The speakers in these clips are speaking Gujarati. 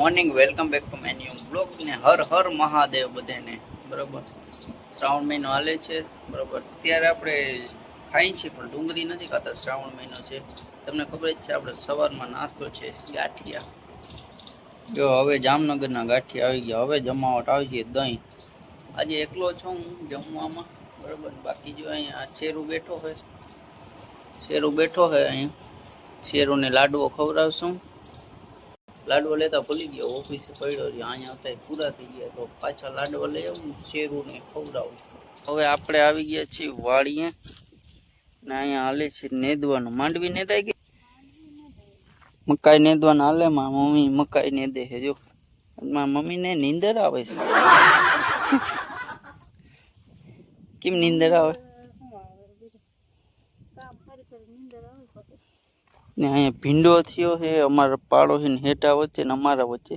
Morning, welcome back to my new blog. ને હર હર મહાદેવ બધાને. બરોબર? શ્રાવણ મહિનો હાલે છે. બરોબર? અત્યારે આપણે ખાઈ છીએ, પણ ડુંગળી નથી ખાતા. શ્રાવણ મહિનો છે. તમને ખબર જ છે, આપણે સવારમાં નાસ્તો છે, ગાંઠિયા. જો, હવે જામનગરના ગાંઠિયા આવી ગયા. હવે જમાવટ આવી છે દહીં. આજે એકલો છું હું, જમવામાં. બરોબર? બાકી જો અહીંયા શેરું બેઠો હોય. શેરું બેઠો હોય અહીંયા. શેરુને લાડવો ખવડાવશું. લાડવો લેતા ભૂલી ગયો, ઓફિસે પડ્યો રહ્યો અહીંયા આવતા પૂરા થઈ ગયા તો પાછા લાડવા લઈ આવું, શેરું ને ખવડાવું હવે આપણે આવી ગયા છીએ વાડીએ, ને અહીંયા હાલે છે નેદવાનું. માંડવી નેદાઈ ગઈ? મકાઈ નેદવાનું હાલે, મારા મમ્મી મકાઈ નેદે છે, જો. મારા મમ્મીને નીંદર આવે છે. કેમ નીંદર આવે? ને અહીંયા ભીંડો થયો છે, અમારા પાડો છે ને હેઠા વચ્ચે ને અમારા વચ્ચે.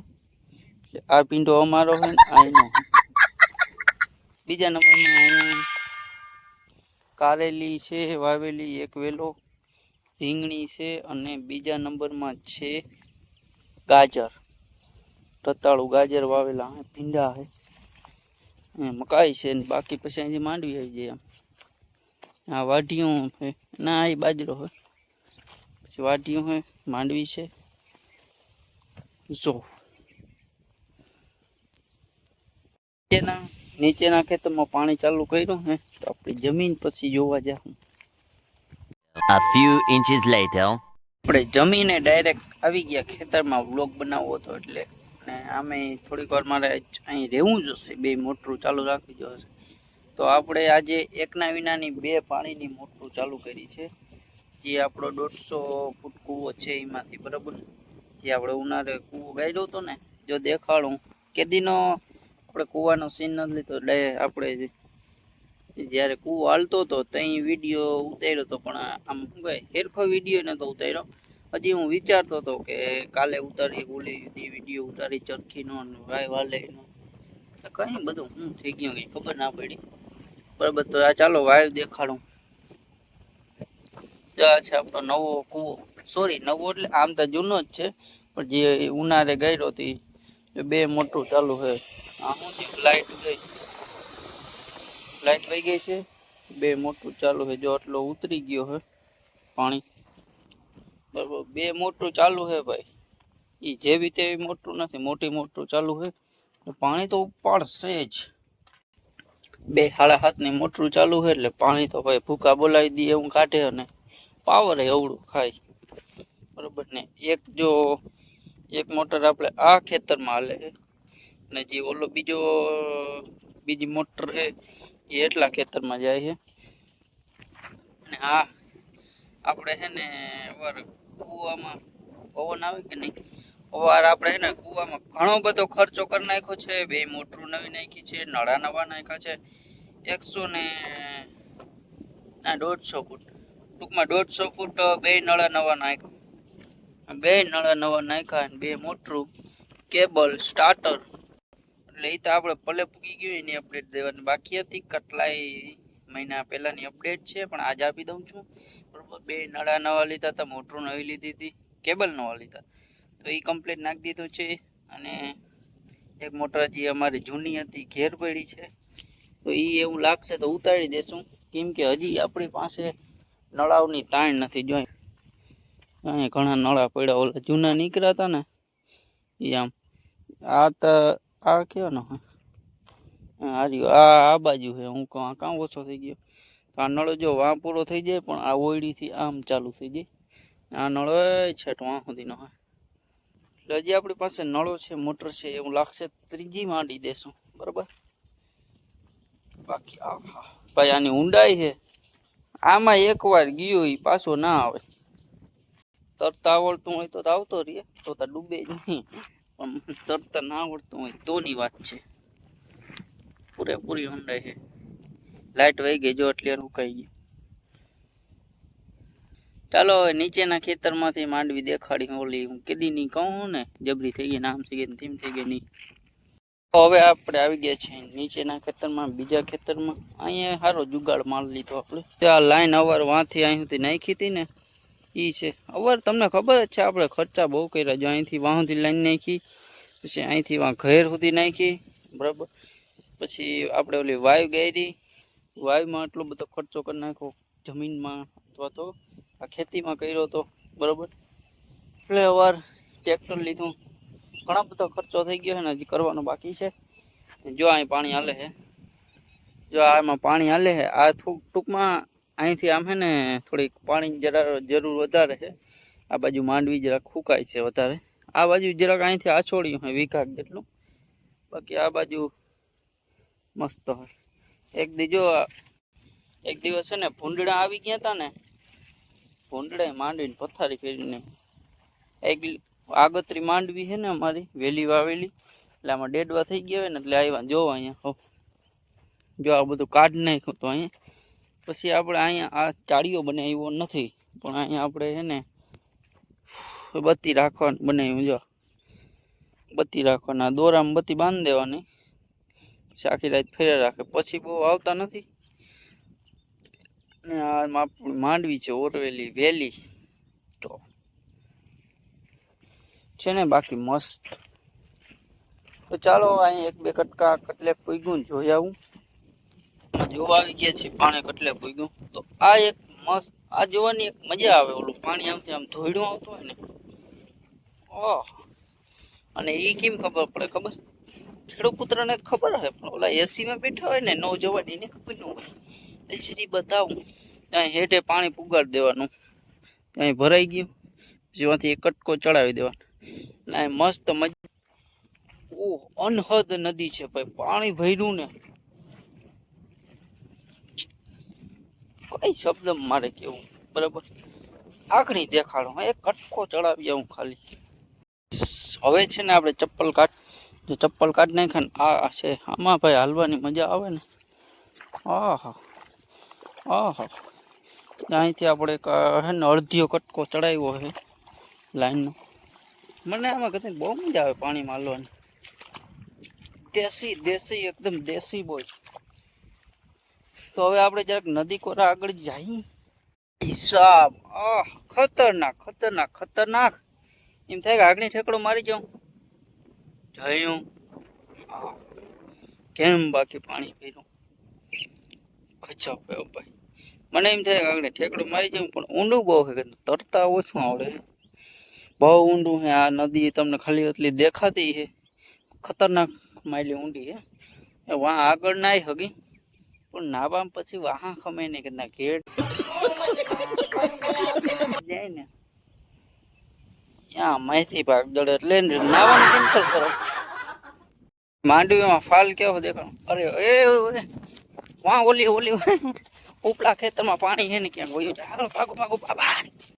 એટલે આ ભીંડો અમારો છે ને આ બીજા નંબરમાં અહીંયા કારેલી છે, વાવેલી એક વેલો, રીંગણી છે અને બીજા નંબરમાં છે ગાજર. રતાળું ગાજર વાવેલા અહીં ભીંડા છે. મકાઈ છે ને બાકી પછી અહીંથી માંડવી આવી જાય એમ. આ વાઢીઓ છે ના એ બાજરો હોય વાઢિયું હે માંડવી છે. જો. નીચેના નીચેના ખેતરમાં પાણી ચાલુ કર્યું હે તો આપણી જમીન પછી જોવા જાઉં A few inches later. આપણે જમીને ડાયરેક્ટ આવી ગયા ખેતરમાં વ્લોગ બનાવવો હતો એટલે. ને આમે થોડીક વાર મારે અહીં રહેવું જોશે બે મોટરું ચાલુ રાખવી જોશે તો આપણે આજે એકના વિનાની બે પાણીની મોટરું ચાલુ કરી છે. જે આપણો દોઢસો ફૂટ કૂવો છે એમાંથી બરાબર જે આપણે ઉનાળે કૂવો ગાળ્યો હતો ને, જો દેખાડું. કેદીનો આપણે કૂવાનો સીન નથી લીધો, એટલે આપણે જ્યારે કૂવો હાલતો હતો ત્યાં વીડિયો ઉતાર્યો હતો, પણ આમ શું કહે હેરખો વીડિયો નહોતો ઉતાર્યો. હજી હું વિચારતો હતો કે કાલે ઉતારી ઓલી વીડિયો ઉતારી ચરખીનો વાય વાલેનો કંઈ બધું હું થઈ ગયું કંઈ ખબર ના પડી. બરાબર, તો આ ચાલો વાયુ દેખાડું. છે આપણો નવો કૂવો. સોરી નવો એટલે આમ તો જૂનો જ છે, પણ જે ઉનાળે ગયો હતી એ બે મોટું ચાલુ છે. આ શું થયું લાઈટ ગઈ, લાઈટ વહી ગઈ છે, બે મોટું ચાલુ છે. જો આટલો ઉતરી ગયો છે પાણી, બરાબર, બે મોટું ચાલુ છે ભાઈ. એ જેવી તેવી મોટું નથી, મોટી મોટું ચાલુ છે. પાણી તો ઉપાડશે જ. બે સાડા હાથની મોટરું ચાલુ છે એટલે પાણી તો ભાઈ ભૂકા બોલાવી દઈએ એવું કાઢે અને પાવર અવળું ખાય. બરોબર ને? એક જો, એક મોટર આપણે આ ખેતરમાં હાલે છે. ને જે ઓલો બીજો, બીજી મોટર એ એટલા ખેતરમાં જાય છે. અને આ, આપણે છે ને વાર કૂવામાં પવન આવે કે નહીં? વાર આપણે છે ને, કૂવામાં ઘણો બધો ખર્ચો કરી નાખ્યો છે. બે મોટરું નવી નાખી છે, નળા નવા નાખ્યા છે. એકસો ને, ના, દોઢસો ફૂટ. ટૂંકમાં દોઢસો ફૂટ બે નળા નવા નાખ્યા બે નળા નવા નાખ્યા બે મોટરું કેબલ સ્ટાર્ટર. એટલે એ તો આપણે ભલે પૂકી ગયું, એની અપડેટ દેવાની બાકી હતી. કેટલાય મહિના પહેલાંની અપડેટ છે, પણ આજ આપી દઉં છું. બરાબર, બે નળા નવા લીધા હતા મોટરું નવી લીધી હતી, કેબલ નવા લીધા. તો એ કમ્પ્લીટ નાખી દીધું છે, અને એક મોટર જે અમારી જૂની હતી, ઘેર પડી છે. તો એ એવું લાગશે તો ઉતારી દેશું. કેમ કે હજી આપણી પાસે નળાવની તાણ નથી જોઈ. અહીં ઘણા નળા પડ્યા, ઓલા જૂના નીકળ્યા હતા ને. એ આમ, આ તો, આ કયો ને આ રહ્યો, આ આ બાજુ છે હું કહું, આ કાં ઓછો થઈ ગયો? તો આ નળો જો વાં પૂરો થઈ જાય, પણ આ ઓયડીથી આમ ચાલુ થઈ જાય. આ નળો છેટ વાં સુધીનો હોય એટલે હજી આપણી પાસે નળો છે, મોટર છે, એવું લાગશે, ત્રીજી માંડી દેશું, બરાબર? બાકી ભાઈ, આની ઊંડાઈ છે આમાં એકવાર ગયો એ પાછો ના આવે. તરતા આવડતું હોય તો આવતો રહીએ તો તો ડૂબે નહીં. પણ તરતા ના આવડતું હોય તોની વાત છે. પૂરેપૂરી ઊંડાઈ છે. લાઈટ વહી ગઈ જો એટલે રોકાઈ ગઈ ચાલો હવે નીચેના ખેતરમાંથી માંડવી દેખાડી ઓલી હું કીધી કહું ને, જબરી થઈ ગઈ નામ થઈ ગઈ ને તેમ થઈ ગઈ નહીં હવે આપણે આવી ગયા છીએ નીચેના ખેતરમાં, બીજા ખેતરમાં. અહીંયા સારો જુગાડ માલ લીધો આપણે. ત્યાં લાઈન અવાર વાંથી અહીં સુધી નાખી હતી ને એ છે. અવાર તમને ખબર જ છે, આપણે ખર્ચા બહુ કર્યા જો અહીંથી વાહથી લાઈન નાખી, પછી અહીંથી વાં ઘેર સુધી નાખી, બરાબર. પછી આપણે ઓલી વાયુ ગેરી વાયુમાં આટલો બધો ખર્ચો કરી નાખ્યો જમીનમાં અથવા તો આ ખેતીમાં કર્યો તો, બરાબર. એટલે અવાર ટ્રેક્ટર લીધું. ઘણા બધો ખર્ચો થઈ ગયો છે ને હજી કરવાનો બાકી છે. જો અહીં પાણી હાલે છે. જો આમાં પાણી હાલે છે. આ ટૂંકમાં અહીંથી આમ છે ને થોડીક પાણીની જરા જરૂર વધારે છે. આ બાજુ માંડવી જરાક ફૂંકાય છે વધારે. આ બાજુ જરાક અહીંથી આછોડ્યું હોય વીઘાક જેટલું. બાકી આ બાજુ મસ્ત હોય એક દીજો એક દિવસ છે ને ભૂંડડા આવી ગયા હતા ને ભૂંડળે માંડીને પથારી ફેરીને એક આગતરી માંડવી છે ને અમારી, વેલી વાવેલી. એટલે આમાં ડેડવા થઈ ગયા હોય ને, એટલે આવ્યા જોવા અહીંયા, હો. જો આ બધું કાઢ નાખ્યું તો અહીંયા. પછી આપણે અહીંયા આ ચાળીઓ બનાવ્યો નથી, પણ અહીંયા આપણે છે ને બત્તી રાખવાનું બનાવ્યું, જો. બત્તી રાખવાના દોરામાં બત્તી બાંધી દેવાની. પછી આખી રાત ફેરે રાખે. પછી બહુ આવતા નથી. ને આમાં આપણી માંડવી છે, ઓરવેલી, વેલી. તો છે ને, બાકી મસ્ત. તો ચાલો, અહીં એક બે કટકા કટલેક પૂગ્યું જોઈ આવું. જોવા આવી ગયા છે પાણી કટલે પૂગ્યું. તો આ એક મસ્ત, આ જોવાની એક મજા આવે ઓલું પાણી આમથી આમ ધોઈડું આવતું હોય ને. ઓહ. અને એ કેમ ખબર પડે ખબર? ખેડૂત પુત્રને ખબર હોય પણ ઓલા એસીમાં બેઠા હોય ને ન જવાની એને ખબર ન હોય. એસી બતાવું. ત્યાં હેઠે પાણી પુગાડી દેવાનું. ત્યાં ભરાઈ ગયું. જેવાથી એક કટકો ચડાવી દેવાનો. ને મસ્ત મજા ઓહ, અનહદ નદી છે ભાઈ, પાણી ભર્યું ને. કઈ શબ્દ મારે કેવું? બરાબર? આખણી દેખાડો એ કટકો ચડાવી આવું ખાલી. હવે છે ને આપણે ચપ્પલ કાઢ જો ચપ્પલ કાઢ નાખે ને, આ છે, આમાં ભાઈ હાલવાની મજા આવે ને. આહા આહા. અહીંથી આપણે હે ને અડધીઓ કટકો ચડાવ્યો છે લાઈનનો. મને આમાં કદાચ બહુ મજા આવે પાણીમાં હાલવાની દેશી દેશી એકદમ દેશી બોય તો હવે આપણે જરાક નદી કોરા આગળ જઈએ. હિસાબ આહ, ખતરનાક ખતરનાક ખતરનાક. એમ થાય કે આગળ ઠેકડો મારી જાઉં. જયું આહ. કેમ બાકી પાણી પીરું ખચ્ચા પયો ભાઈ. મને એમ થાય કે આગળ ઠેકડો મારી જાઉં, પણ ઊંડું બહુ છે કે તરતા ઓછું આવડે. છે બહુ ઊંડું છે આ નદી તમને ખાલી એટલી દેખાતી છે ખતરનાક માયલી ઊંડી છે એ વાં આગળ ના આવી હગી પણ નાવા પછી વાહા ખમે ને કે ના ઘેડ જાય ને. ત્યાં માહિતી ભાગ દડે એટલે નાવાનું કેન્સલ કરો. માંડવીમાં ફાલ કેવો દેખાડો અરે એ ઓય, વાં ઓલી ઓલી ઉપલા ખેતરમાં પાણી છે ને ક્યાંક વયું જાય. હાલો ભાગો ભાગો બાબા.